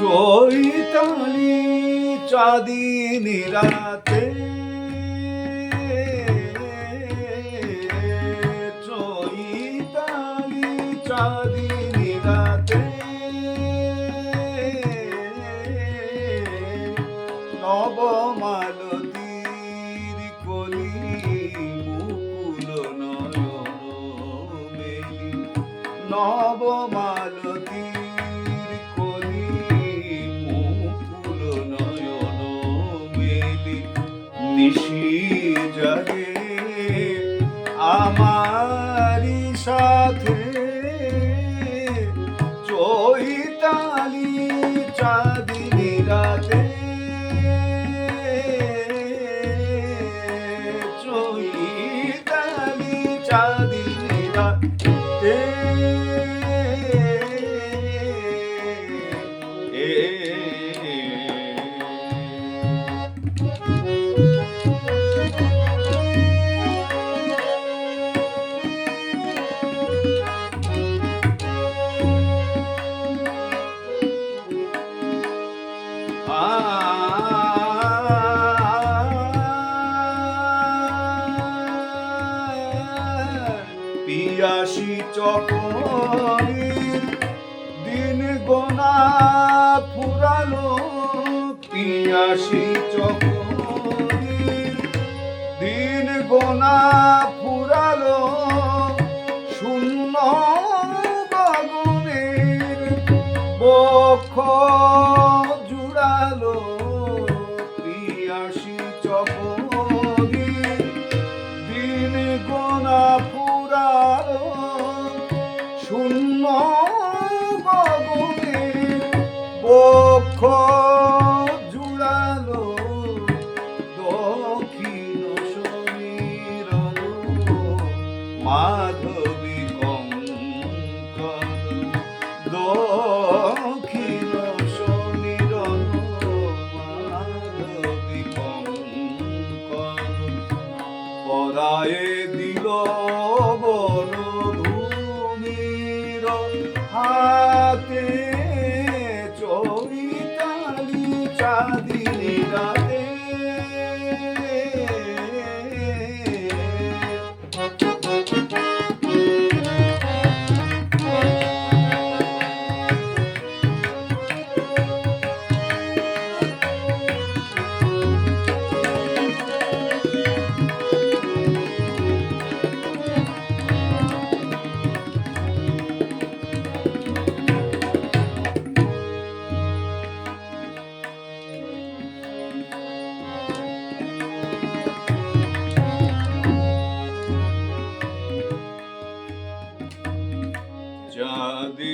চৈতালি চাঁদিনী রাতে। চৈতালি চাঁদিনী রাতে। নবমালতীর কলি মুকুল নয়ন মেলি। নিশি জাগে আমারি সাথে আসি চকরির দিন গোনা ফুরালো শূন্য বাগুনের বক্ষ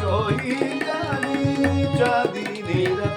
চহিদারি চাঁদিনেরা